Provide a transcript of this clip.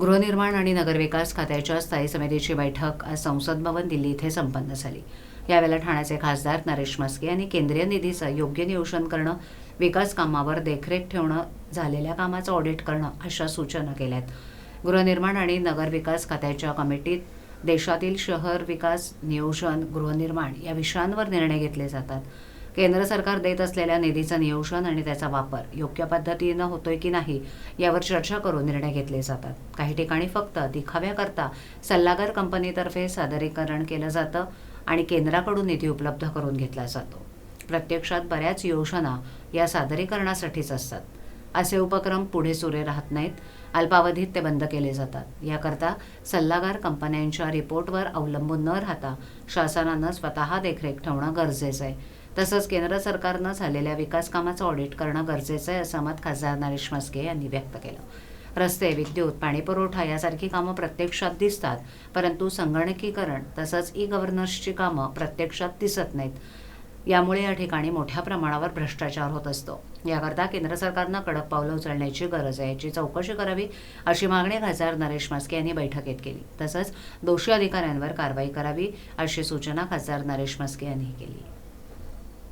गृहनिर्माण आणि नगरविकास खात्याच्या स्थायी समितीची बैठक आज संसद भवन दिल्ली इथे संपन्न झाली. यावेळेला ठाण्याचे खासदार नरेश मस्के यांनी केंद्रीय निधीचं योग्य नियोजन करणं विकास कामावर देखरेख ठेवणं झालेल्या कामाचं ऑडिट करणं अशा सूचना केल्यात. गृहनिर्माण आणि नगरविकास खात्याच्या कमिटीत देशातील शहर विकास नियोजन गृहनिर्माण या विषयांवर निर्णय घेतले जातात. केंद्र सरकार देत असलेल्या निधीचं नियोजन आणि त्याचा वापर योग्य पद्धतीनं होतोय की नाही यावर चर्चा करून निर्णय घेतले जातात. काही ठिकाणी फक्त दिखाव्याकरता सल्लागार कंपनीतर्फे सादरीकरण केलं जातं आणि केंद्राकडून निधी उपलब्ध करून घेतला जातो. प्रत्यक्षात बऱ्याच योजना या सादरीकरणासाठीच असतात. असे उपक्रम पुढे सुरे राहत नाहीत. अल्पावधीत ते बंद केले जातात. याकरता सल्लागार कंपन्यांच्या रिपोर्टवर अवलंबून न राहता शासनानं स्वतः देखरेख ठेवणं गरजेचं आहे. तसंच केंद्र सरकारनं झालेल्या विकास कामाचं ऑडिट करणं गरजेचं आहे असं मत खासदार नरेश म्हस्के यांनी व्यक्त केलं. रस्ते विद्युत पाणीपुरवठा यासारखी कामं प्रत्यक्षात दिसतात परंतु संगणकीकरण तसंच ई गव्हर्नन्सची कामं प्रत्यक्षात दिसत नाहीत. यामुळे या ठिकाणी मोठ्या प्रमाणावर भ्रष्टाचार होत असतो. याकरता केंद्र सरकारनं कडक पावलं उचलण्याची गरज आहे याची चौकशी करावी अशी मागणी खासदार नरेश म्हस्के यांनी बैठकीत केली. तसंच दोषी अधिकाऱ्यांवर कारवाई करावी अशी सूचना खासदार नरेश म्हस्के यांनी केली.